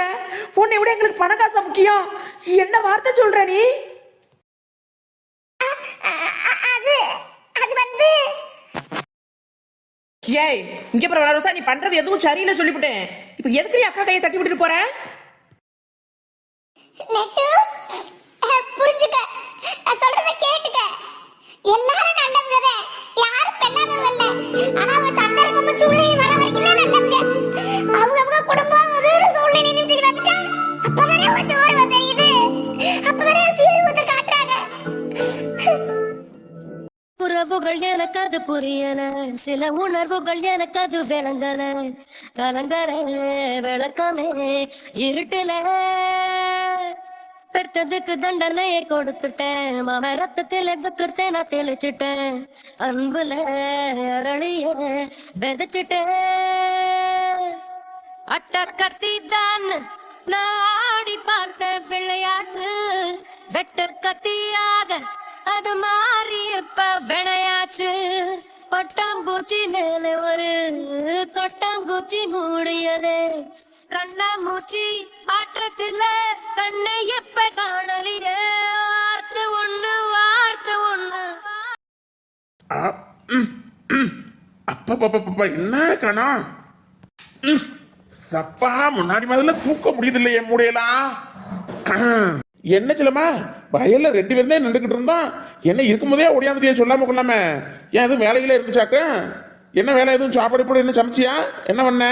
பேசுற உன்னை விட எங்களுக்கு பண காசா முக்கியம். என்ன வார்த்தை சொல்ற நீ? ஏய் இங்க பாரு வளரோசா நீ பண்றது எதுவும் சரியில்லை சொல்லிவிட்டேன். இப்ப எதுக்கு நீ அக்கா கையை தட்டி விட்டுட்டு போற? உணர்வுகள் எனக்கு அது விளங்கல கலங்கர விளக்கமே இருட்டுல. பெற்றதுக்கு தண்டனையை கொடுத்துட்டேன் மாம ரத்தத்தில் எதுக்கு நான் தெளிச்சிட்டேன். அன்புல அரளிய விதைச்சிட்டேன். அட்ட கத்தி தான் நாடி பார்த்த விளையாட்டு வெட்ட கத்தியாக அது மாறி இப்ப விளையாச்சு பட்டாம்பூச்சி மேல ஒரு கொட்டாங்குச்சி மூடியது. கண்ணாமூச்சி ஆட்டத்துல கண்ணை எப்ப காணலியே? வார்த்தை ஒண்ணு வார்த்தை ஒண்ணு. அப்பா என்ன கணா சப்பா முன்னாடி மாதிரில தூக்க முடியுது இல்லையே மூடையலாம் என்ன சொல்லுமா? வயல்ல ரெண்டு பேரும் தான் நின்றுக்கிட்டு இருந்தோம். என்ன இருக்கும்போதே ஒடியாந்துட்டியே சொல்லாம கொள்ளாம. ஏன் எதுவும் வேலையில இருந்துச்சாக்க? என்ன வேலை எதுவும் சாப்பாடு போட என்ன சமைச்சியா? என்ன பண்ண?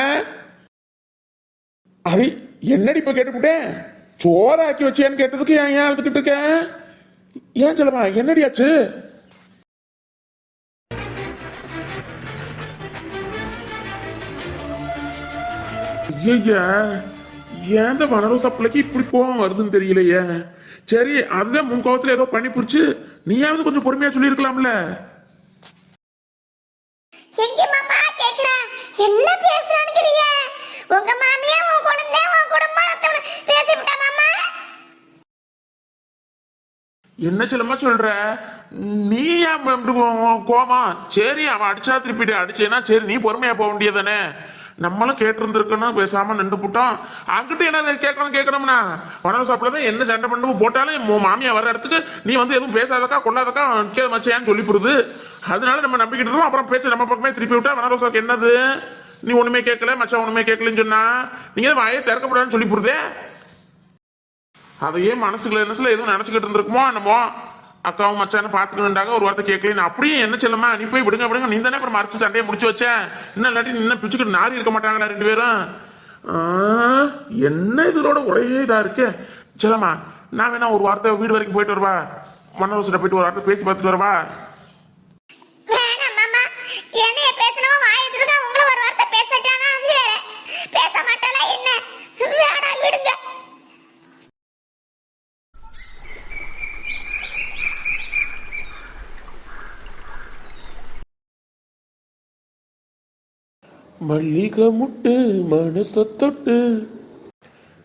அது என்னடி இப்ப கேட்டுக்கிட்டேன் சோறு ஆக்கி வச்சியான்னு கேட்டதுக்கு ஏன் ஏன் அழுதுகிட்டு இருக்கேன் ஏன் சொல்லமா என்னடி ஆச்சு? ஐயா ஏன் இந்த வனரோசா பிள்ளைக்கு இப்படி கோவம் வருதுன்னு தெரியலையே? சரி அதுதான் முன் கோவத்துல ஏதோ பண்ணி புடிச்சு நீயாவது கொஞ்சம் பொறுமையா சொல்லியிருக்கலாம்ல. எங்க மாமா கேக்குறா? என்ன பேசுறானுங்கறிய? உங்க மாமியா உன் குழந்தை உன் குடும்பம் பேசிவிட்டா மாமா? என்ன செல்லமா சொல்ற? நீ ஏன் இப்படி கோ- கோவம். சரி அவன் அடிச்சா திருப்பிட்டு அடிச்சேன்னா சரி நீ பொறுமையா போக வேண்டியதானே நம்மளும் கேட்டிருந்திருக்கணும் பேசாம நின்று போட்டோம். அங்கிட்ட என்ன கேட்கணும் கேட்கணும்னா? உணவு சாப்பிடாத என்ன சண்டை பண்ணு போட்டாலும் மாமியா வர இடத்துக்கு நீ வந்து எதுவும் பேசாதக்கா கொள்ளாதக்கா கே மச்சேன்னு சொல்லி போடுது அதனால நம்ம நம்பிக்கிட்டு இருக்கோம். அப்புறம் பேச்சு நம்ம பக்கமே திருப்பி விட்டா வனரோசாக்கு என்னது? நீ ஒண்ணுமே கேட்கல மச்சான் ஒண்ணுமே கேட்கலன்னு சொன்னா? நீங்க வாயை திறக்கப்படாதுன்னு சொல்லி போடுதே அதையே மனசுக்குள்ள மனசுல எதுவும் நினைச்சுக்கிட்டு இருந்திருக்குமோ என்னமோ? அக்காவும் மச்சான பாத்துக்கணுண்டாக ஒரு வார்த்தை கேட்கல அப்படியே என்ன செல்லமா நீ போய் விடுங்க விடுங்க. நீ தானே அப்புறம் மறைச்சு சண்டையை முடிச்சு வச்சேன் இன்னும் இல்லாட்டி நீ இன்னும் பிச்சுக்கிட்டு நாரி இருக்க மாட்டாங்களா ரெண்டு பேரும்? என்ன இதோட ஒரே இதா இருக்கு? செல்லம்மா நான் வேணா ஒரு வார்த்தை வீடு வரைக்கும் போயிட்டு வருவா? மன்னவசிட்ட போயிட்டு ஒரு வார்த்தை பேசி பார்த்துட்டு வருவா வேணாம் மாமா என்னைய பேசணும் வாயை திறந்தா உங்களை ஒரு வார்த்தை பேசட்டானா அது வேற பேச மாட்டாளா என்ன வேணாம் விடுங்க மல்லிகை முட்டு மனச தொட்டு.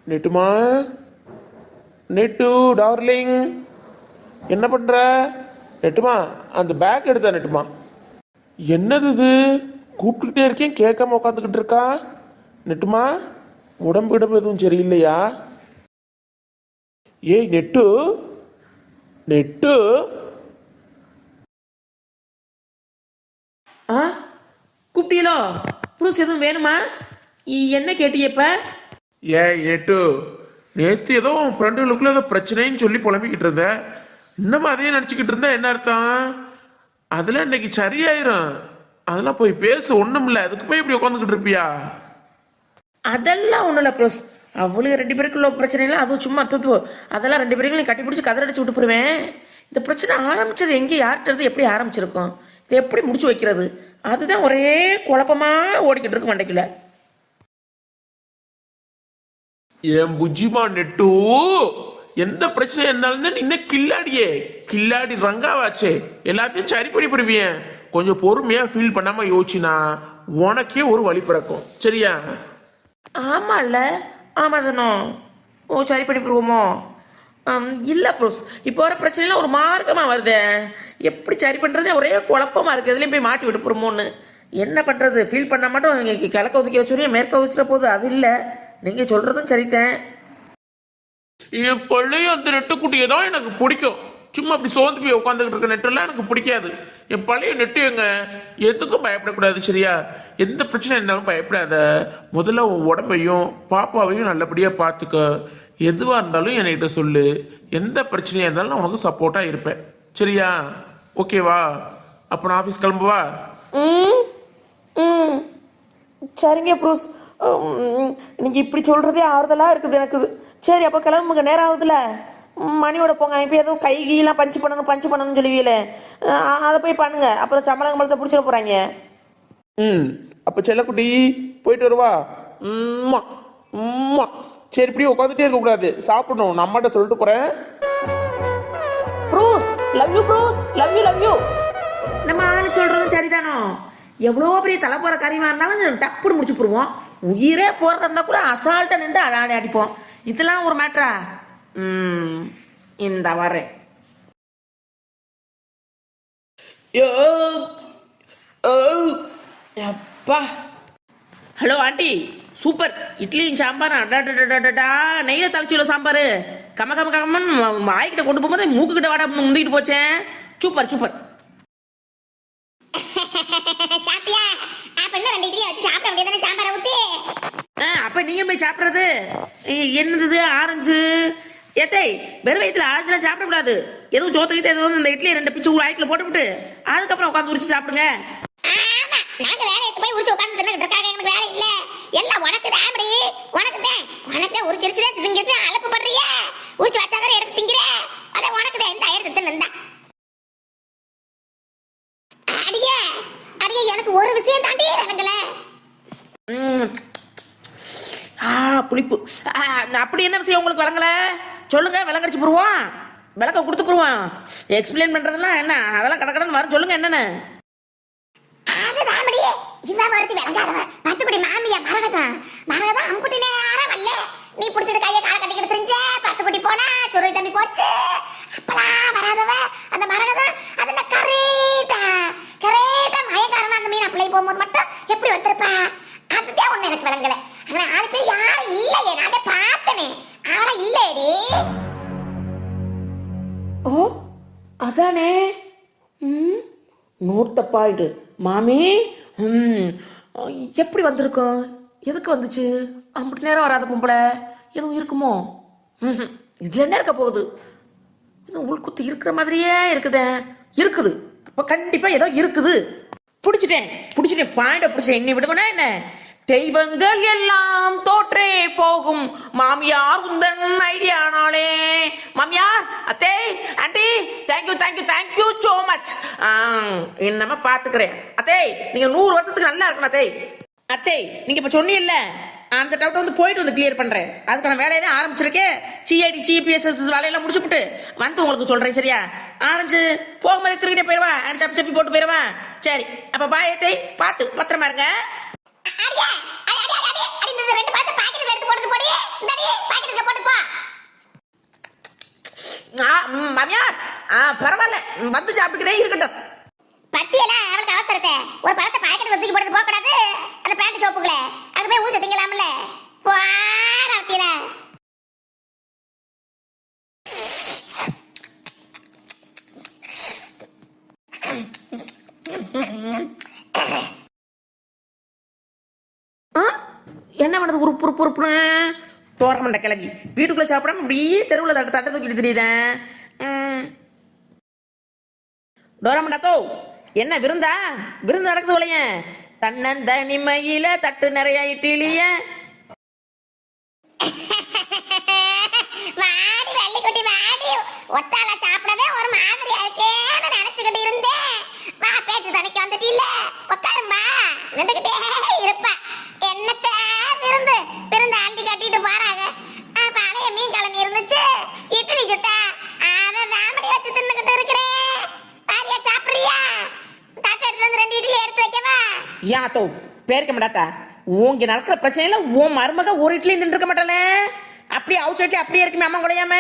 நெட்டுமா? நெட்டு டார்லிங். என்ன பண்ற? நெட்டுமா? அந்த பேக் எடுத்தா நெட்டுமா? என்னது இது? கூப்பிட்டுக்கிட்டே இருக்கேன் கேட்காம உட்காந்துக்கிட்டு இருக்கா? நெட்டுமா? உடம்பு இடம்பு எதுவும் சரியில்லையா? ஏய் நெட்டு. நெட்டு. ஆ? கூப்பிட்டீங்களோ? ப்ரூஸ் எதுவும் வேணுமா? என்ன கேட்டிய இப்ப? ஏய் நெட்டு நேத்து ஏதோ உன் ஃப்ரெண்டுகளுக்குள்ள ஏதோ பிரச்சனைன்னு சொல்லி புலம்பிக்கிட்டு இருந்த. இன்னமும் அதையே நினச்சிக்கிட்டு இருந்தா என்ன அர்த்தம்? அதெல்லாம் இன்னைக்கு சரியாயிரும். அதெல்லாம் போய் பேசு ஒண்ணும் இல்ல. அதுக்கு போய் இப்படி உட்காந்துக்கிட்டு இருப்பியா? அதெல்லாம் ஒண்ணும் இல்ல ப்ரோஸ். அவளுக்கு ரெண்டு பேருக்குள்ள பிரச்சனை இல்லை அதுவும் சும்மா தூத்து அதெல்லாம் ரெண்டு நீ கட்டி பிடிச்சி கதறடிச்சு விட்டு போடுவேன் இந்த பிரச்சனை ஆரம்பிச்சது எங்கே யார்கிட்ட இருந்து எப்படி ஆரம்பிச்சிருக்கோம்? இதை எப்படி முடிச்சு வைக்கிறது? அதுதான் ஒரே குழப்பமா ஓடிக்கிட்டு இருக்கு மண்டைக்குள்ள. என் புஜிமா நெட்டு? எந்த பிரச்சனை இருந்தாலும் நின்ன கில்லாடியே. கில்லாடி ரங்காவாச்சே. எல்லாத்தையும் சரி பண்ணி போடுவியன் கொஞ்சம் பொறுமையா ஃபீல் பண்ணாம யோசிச்சினா உனக்கே ஒரு வழி பிறக்கும். சரியா? ஆமால்ல. ஆமா தானோ. ஓ சரி பண்ணி போடுவோமோ? ஆம், இல்லை ப்ரோஸ் இப்போ வர பிரச்சனைலாம் ஒரு மார்க்கமாக வருதே. எப்படி சரி பண்ணுறதே ஒரே குழப்பமாக இருக்குது எதுலயும் போய் மாட்டி விட்டு போடுமோன்னு. என்ன பண்ணுறது ஃபீல் பண்ண மட்டும் நீங்கள் கிழக்க ஒதுக்கி வச்சுரிய மேற்க வச்சுட்ட போகுது. அது இல்லை. நீங்கள் சொல்கிறதும் சரித்தேன் என் பழைய அந்த நெட்டுக்குட்டியை தான் எனக்கு பிடிக்கும். சும்மா அப்படி சோர்ந்து போய் உட்காந்துக்கிட்டு இருக்க நெட்டெல்லாம் எனக்கு பிடிக்காது. என் பழைய நெட்டு எங்க? எதுக்கும் பயப்படக்கூடாது சரியா? எந்த பிரச்சனை இருந்தாலும் பயப்படாத. முதல்ல உன் உடம்பையும் பாப்பாவையும் நல்லபடியாக பார்த்துக்க எதுவாக இருந்தாலும் என்கிட்ட சொல்லு. எந்த பிரச்சனையாக இருந்தாலும் நான் உனக்கு சப்போர்ட்டாக இருப்பேன். சரியா? ஓகேவா அப்போ நான் ஆஃபீஸ் கிளம்புவா? ம் ம். சரிங்க ப்ரூஸ். நீங்கள் இப்படி சொல்கிறதே ஆறுதலாக இருக்குது எனக்கு. சரி அப்போ கிளம்புங்க. நேரம் ஆகுதுல ம், மணியோட போங்க. இப்போ எதுவும் கை கீழெலாம் பஞ்சு பண்ணணும் பஞ்சு பண்ணணும்னு சொல்லுவீங்களே. அதை போய் பண்ணுங்க. அப்புறம் சம்பளம் கம்பளத்தை பிடிச்சிட போகிறாங்க ம். அப்போ செல்லக்குட்டி போயிட்டு வருவா? உம்மா உம்மா சரி இப்படியே உட்காந்துட்டே இருக்கக்கூடாது. சாப்பிடணும். நான் அம்மாட்ட சொல்லிட்டு போகிறேன் Bruce love you Bruce. Love you love you நம்ம ஆளு சொல்கிறதும் சரிதானோ? எவ்வளோ பெரிய தலை போகிற காரியமாக இருந்தாலும் டப்புன்னு முடிச்சு போடுவோம். உயிரே போகிறதா இருந்தால் கூட அசால்ட்டாக நின்று அடாடி அடிப்போம். இதெல்லாம் ஒரு மேட்ரா ம் இந்த வரேன். யோ ஓ அப்பா ஹலோ ஆண்டி. சூப்பர் இட்லியும் சாம்பார் அடாடா நெய்யில தலைச்சியில் சாம்பார். கம கம கமன்னு வ- வாய்க்கிட்ட கொண்டு போகும்போது மூக்கு கிட்ட வாடா முந்திக்கிட்டு போச்சேன் சூப்பர் சூப்பர் சாப்பிட்டியா? அப்ப இன்னும் ரெண்டு இட்லியை வச்சு சாப்பிட வேண்டியதானே சாம்பாரை ஊத்தி. அப்போ நீங்கள் போய் சாப்பிட்றது. என்னது ஆரஞ்சு. ஏத்தை வெறும் வயிற்றுல ஆரஞ்சுலாம் சாப்பிடக்கூடாது. எதுவும் சோத்துக்கிட்டு எதுவும் இந்த இட்லி ரெண்டு பிச்சு ஒரு ஆய்க்கில் போட்டுவிட்டு அதுக்கப்புறம் உட்காந்து உரிச்சு சாப்பிடுங்க. நாங்க வேலையை போய் உரிச்சு உட்கார்ந்து தின்னுட்டு இருக்காங்க எனக்கு வேலை இல்ல எல்லாம் உனக்கு தாமடி உனக்கு தான் உனக்கு தான் உரிச்சு உரிச்சு திங்கிறது அலப்பு பண்றிய உரிச்சு வச்சாதான் எடுத்து திங்கிற அத உனக்கு தான் இந்த எடுத்து தின்னு அடியே அடியே எனக்கு ஒரு விஷயம் தாண்டி விளங்கல ம். ஆ புளிப்பு ஆ, அப்படி என்ன விஷயம் உங்களுக்கு வழங்கல சொல்லுங்க விளங்கடிச்சு போடுவோம். விளக்க கொடுத்து போடுவோம். எக்ஸ்பிளைன் பண்றதெல்லாம் என்ன? அதெல்லாம் கடக்கடன்னு வர சொல்லுங்க என்னன்னு? நூத்தப்பாயிடு மாமி ம் எப்படி வந்திருக்கோம் எதுக்கு வந்துச்சு? அப்படி நேரம் வராத பொம்பளை. எதுவும் இருக்குமோ? ம்ஹும். இதுல என்ன இருக்க போகுது? இது உள்குத்து இருக்கிற மாதிரியே இருக்குதே. இருக்குது. இப்போ கண்டிப்பா ஏதோ இருக்குது. பிடிச்சிட்டேன். பிடிச்சிட்டேன். பாயிண்ட பிடிச்சேன் இன்னி விடுவேனா என்ன? தெய்வங்கள் எல்லாம் தோற்றே போகும். மாமியார் உந்தன் ஐடியானாலே. மாமியார் அத்தே aunty thank you thank you thank you so much என்னமா பாத்துக்கிறேன் அத்தே நீங்க நூறு வருஷத்துக்கு நல்லா இருக்கணும் அத்தே. அத்தே நீங்க இப்ப சொன்னீங்கல்ல அந்த டவுட் வந்து போயிட்டு வந்து கிளியர் பண்றேன். அதுக்கான வேலையை தான் ஆரம்பிச்சிருக்கேன் சிஐடி சிபிஎஸ்எஸ் வேலையெல்லாம் முடிச்சுப்புட்டு வந்து உங்களுக்கு சொல்றேன் சரியா? ஆரம்பிச்சு போகும்போது திருக்கிட்டே போயிடுவா சப்பி சப்பி போட்டு போயிடுவா சரி அப்ப பாயத்தை பார்த்து பத்திரமா இருங்க. போ. மாமியார் பரவாயில்ல. வந்து சாப்பிட்டுக்கிறே இருக்கட்டும். பத்தியல அவனுக்கு அவசரத்தை. ஒரு பழத்தை பாக்கெட்ல தூக்கி போட்டு போக கூடாது அந்த பேண்ட் சோப்புக்குள்ள. அங்க போய் திங்கலாம்ல. போற பத்தியல ஆ என்ன பண்ணுது உருப்பு உருப்பு உருப்புன்னு தோரமண்ட கிளவி. வீட்டுக்குள்ள சாப்பிடாம அப்படியே தெருவில் தட்ட தட்ட தூக்கிட்டு தெரியுதேன் டோரமண்டாத்தோ என்ன விருந்தா? விருந்து நடக்குது உலைய தன்னந்தனிமையில தட்டு நிறைய இட்டிலிய. வாடி வெள்ளிக்குட்டி வாடி. ஒத்தால சாப்பிடவே ஒரு மாதிரியா இருக்கேன்னு நினைச்சுக்கிட்டு இருந்தேன் வா பேச்சு தனிக்கு வந்துட்டு இல்ல நின்றுகிட்டே இருப்பா. என்னத்த விருந்து? விருந்து போறாங்க பழைய மீன் கிளம்பி இருந்துச்சு. இட்லி சுட்டா. அதை தாமடி வச்சு தின்னுகிட்டு இருக்கிறேன். பாரியா சாப்பிடுறியா? தட்டை எடுத்து வந்து ரெண்டு இட்லி எடுத்து வைக்கவா? ஏன் தோ பேருக்க மாட்டாத்தா. உங்க நடக்கிற பிரச்சனையில உன் மருமக ஒரு இட்லி தின்றுக்க மாட்டானே அப்படியே அவுச்சு இட்லி அப்படியே இருக்குமே அம்மா குலையாம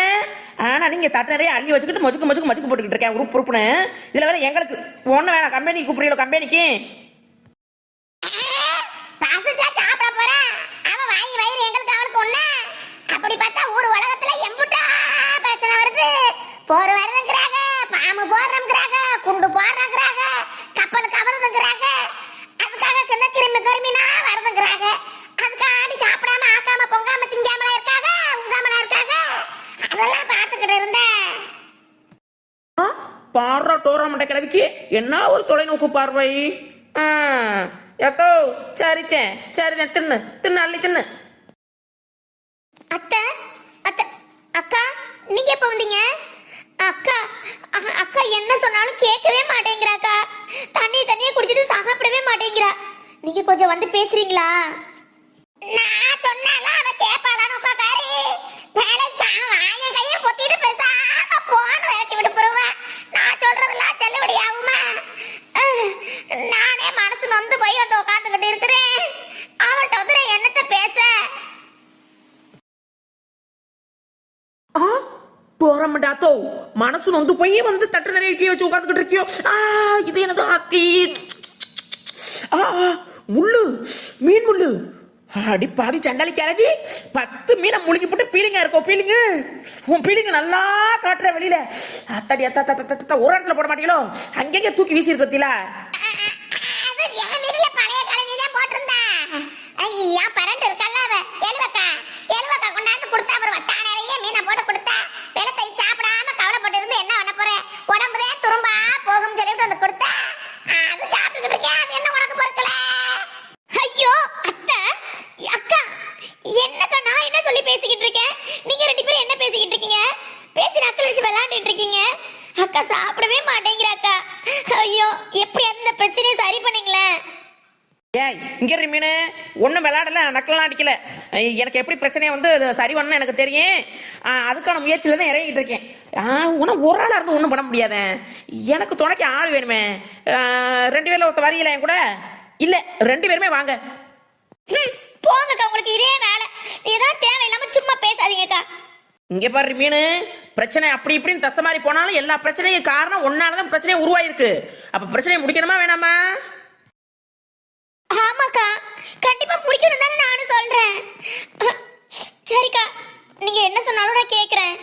ஆனா நீங்க தட்டு நிறைய அள்ளி வச்சுக்கிட்டு மொச்சுக்கு மொச்சுக்கு மொச்சுக்கு போட்டுக்கிட்டு இருக்கேன் உருப்பு உருப்புன்னு. இதுல வேற எங்களுக்கு ஒண்ணு வேணாம் கம்பெனிக்கு கூப்பிடுறீங்களோ கம்பெனிக்கு போற வருதுங்கிறாங்க பாம்பு போடுறோங்கிறாங்க குண்டு போடுறோங்கிறாங்க கப்பல் கவருதுங்கிறாங்க அதுக்காக கிண்ண கிருமி கருமினா வருதுங்கிறாங்க அதுக்காண்டி சாப்பிடாம ஆக்காம பொங்காம திங்காமல இருக்காங்க உங்காமல இருக்காங்க. அதெல்லாம் பார்த்துக்கிட்டு இருந்தேன். பாடுற பாடுறா டோராமண்ட என்ன ஒரு தொலைநோக்கு பார்வை? ஆ எக்கோ சரித்தேன் சரித்தேன் தின்னு தின்னு அள்ளி தின்னு அத்தை அத்தை அக்கா நீங்க எப்ப வந்தீங்க அக்கா அ- அக்கா என்ன சொன்னாலும் கேட்கவே மாட்டேங்கிறாக்கா தண்ணி தண்ணியை குடிச்சிட்டு சாப்பிடவே மாட்டேங்கிறா நீங்க கொஞ்சம் வந்து பேசுறீங்களா? நான் சொன்னாலும் அவ கேட்பாளான்னு உட்காரி வேலை வாய கைய பொத்திட்டு பேசாம போன் விரட்டி விட்டு போடுவா நான் சொல்றதெல்லாம் செல்லுபடி ஆகுமா? நானே மனசு நொந்து போய் வந்து உட்காந்துக்கிட்டு இருக்கிறேன். அவள்கிட்ட வந்து நான் என்னத்த பேச? ஆ? டோராமண்டாத்தோ மனசு நொந்து போய் வந்து தட்டு நிறைய இட்லி வச்சு உட்காந்துக்கிட்டு இருக்கியோ? ஆ இது எனது ஆத்தி. ஆ, முள்ளு மீன் முள்ளு. அடி பாவி சண்டாளி கிளவி பத்து மீனை முழுங்கி போட்டு பீலிங்க இருக்கோ பீலிங்கு? உன் பீலிங்க நல்லா காட்டுற வெளியில. அத்தாடி அத்தா அத்தா தத்த ஒரு இடத்துல போட மாட்டீங்களோ? அங்கங்க தூக்கி வீசி இருக்கீங்களா அது என் வந்து பழைய கலவி தான் போட்டிருந்தேன் ஐயா பரண்டு இருக்கல்ல அவ எழுவக்கா எழுவக்கா கொண்டாந்து கொடுத்தா ஒரு வட்டா நிறைய மீனை போட்டு கொடுத்தா வெள்ளத்தை சாப்பிடாம கவலைப்பட்டு இருந்து என்ன பண்ண போறேன் உடம்புதே துரும்பா போகும் சொல்லிட்டு வந்து கொடுத்தா அது சாப்பிட்டுக்கிட்டு இருக்கேன் அது என்ன உனக்கு பொறுக்கல ஐயோ அத்தை அக்கா என்னக்கா நான் என்ன சொல்லி பேசிக்கிட்டு இருக்கேன் நீங்க ரெண்டு பேரும் என்ன பேசிக்கிட்டு இருக்கீங்க பேசி நக்கல் வச்சு விளையாண்டுட்டு இருக்கீங்க அக்கா சாப்பிடவே மாட்டேங்கிறாக்கா ஐயோ எப்படி அந்த பிரச்சனையை சரி பண்ணீங்களேன் ஏய் இங்க இரு மீனு ஒன்றும் விளையாடல நக்கல்லாம் அடிக்கல. எனக்கு எப்படி பிரச்சனையை வந்து சரி பண்ணணும் எனக்கு தெரியும். அதுக்கான முயற்சியில தான் இறங்கிட்டு இருக்கேன். உனக்கு ஒரு ஆளாக இருந்து ஒன்றும் பண்ண முடியாத. எனக்கு துணைக்கு ஆள் வேணுமே. ரெண்டு பேர்ல ஒருத்த வரீங்களா என் கூட? இல்லை ரெண்டு பேருமே வாங்க. போங்கக்கா உங்களுக்கு இதே வேலை. ஏதாவது தேவையில்லாம சும்மா பேசாதீங்கக்கா. இங்க பாரு மீனு. பிரச்சனை அப்படி இப்படின்னு தசை மாதிரி போனாலும் எல்லா பிரச்சனையும் காரணம் ஒன்னால தான் பிரச்சனை உருவாயிருக்கு. அப்ப பிரச்சனையை முடிக்கணுமா வேணாமா? ஆமாக்கா கண்டிப்பா முடிக்கணும் தானே நானும் சொல்றேன். சரிக்கா நீங்க என்ன சொன்னாலும் நான் கேக்குறேன்.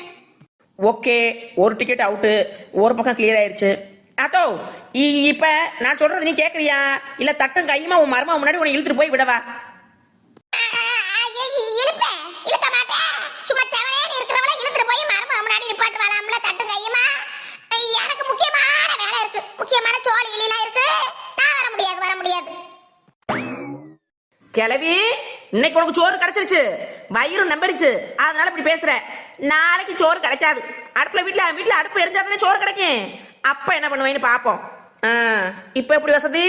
ஓகே ஒரு டிக்கெட் அவுட்டு ஒரு பக்கம் கிளியர் ஆயிருச்சு. அதோ இ- இப்ப நான் சொல்றது நீ கேக்குறியா? இல்ல தட்டும் கையுமா உன் மரமா முன்னாடி உன்னை இழுத்துட்டு போய் விடவா இழுப்பேன் இழுக்க மாட்டேன் சும்மா செவனேன்னு இருக்கிறவள இழுத்துட்டு போய் மருமக முன்னாடி நிப்பாட்டு வரலாம்ல தட்டு கையுமா எனக்கு முக்கியமான வேலை இருக்கு முக்கியமான சோழி இலாம் இருக்கு நான் வர முடியாது வர முடியாது கிளவி இன்னைக்கு உனக்கு சோறு கிடைச்சிருச்சு. வயிறு நம்பரிச்சு. அதனால இப்படி பேசுற. நாளைக்கு சோறு கிடைக்காது. அடுப்புல வீட்ல வீட்ல அடுப்பு எரிஞ்சாதானே சோறு கிடைக்கும். அப்ப என்ன பண்ணுவேன்னு பாப்போம். இப்ப எப்படி வசதி?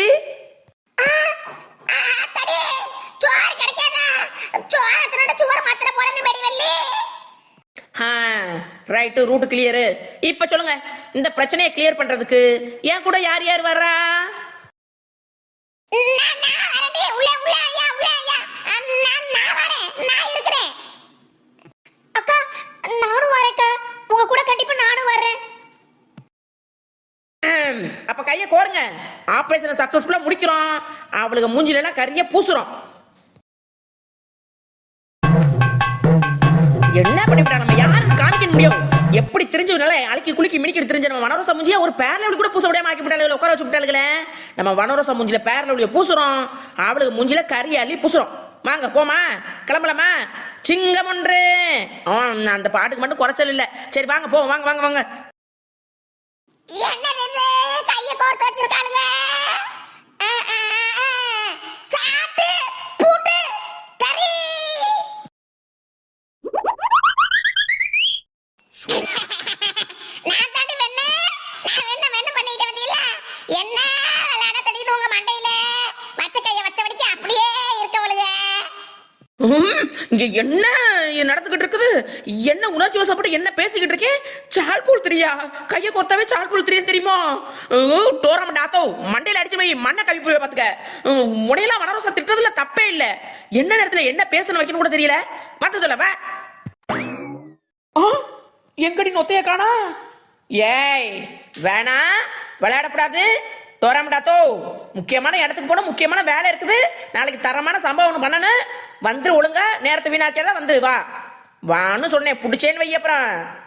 ரைட்டு ரூட் கிளியரு இப்ப சொல்லுங்க இந்த பிரச்சனையை கிளியர் பண்றதுக்கு என் கூட யார் யார் வர்றா? நான் நான் உள்ள உள்ள ஐயா உள்ள ஐயா. நான் நான் வரேன். நான் இருக்கிறேன். அக்கா நானும் வரேன்க்கா உங்க கூட கண்டிப்பா நானும் வர்றேன். ஹம், அப்ப கைய கோருங்க. ஆபரேஷன் சக்சஸ்ஃபுல்லா முடிக்கிறோம். அவளுக்கு மூஞ்சில எல்லாம் கரிய பூசுறோம். தெரிஞ்சு நல்லா அழுக்கி குளிக்கி மினிக்கிட்டு தெரிஞ்ச நம்ம வனரோசா மூஞ்சியா ஒரு பேரல கூட பூச விடாம ஆக்கி விட்டாளுங்களே உட்கார வச்சு விட்டாளுங்களே நம்ம வனரோசா மூஞ்சில பேரல பூசுறோம். அவளுக்கு மூஞ்சில கறி அள்ளி பூசுறோம். வாங்க போமா கிளம்பலாமா? சிங்கம் ஒன்று. அந்த பாட்டுக்கு மட்டும் குறைச்சல் இல்லை. சரி வாங்க போவோம். வாங்க வாங்க வாங்க. என்ன நடந்துகிட்டு இருக்குது? என்ன உணர்ச்சி வசப்பட்டு என்ன பேசிக்கிட்டு இருக்கேன் சால் பூல் தெரியா கைய கொத்தாவே சால் பூல் தெரியும்? தெரியுமா டோரம் டாத்தோ மண்டையில அடிச்சு போய் மண்ணை கவி புரிய பாத்துக்க. முனையெல்லாம் வனரோசா திட்டதுல தப்பே இல்ல. என்ன நேரத்துல என்ன பேசணும் வைக்கணும் கூட தெரியல. பார்த்து சொல்ல வா. எங்கடி நொத்தைய காணா? ஏய் வேணா விளையாடக்கூடாது தோறாமடாத்தோ முக்கியமான இடத்துக்கு போன முக்கியமான வேலை இருக்குது. நாளைக்கு தரமான சம்பவம் ஒன்று பண்ணணும். வந்துரு ஒழுங்கா. நேரத்தை வீணாக்கியாதான் வந்துரு வா. வான்னு சொன்னேன். பிடிச்சேன்னு வை அப்புறம்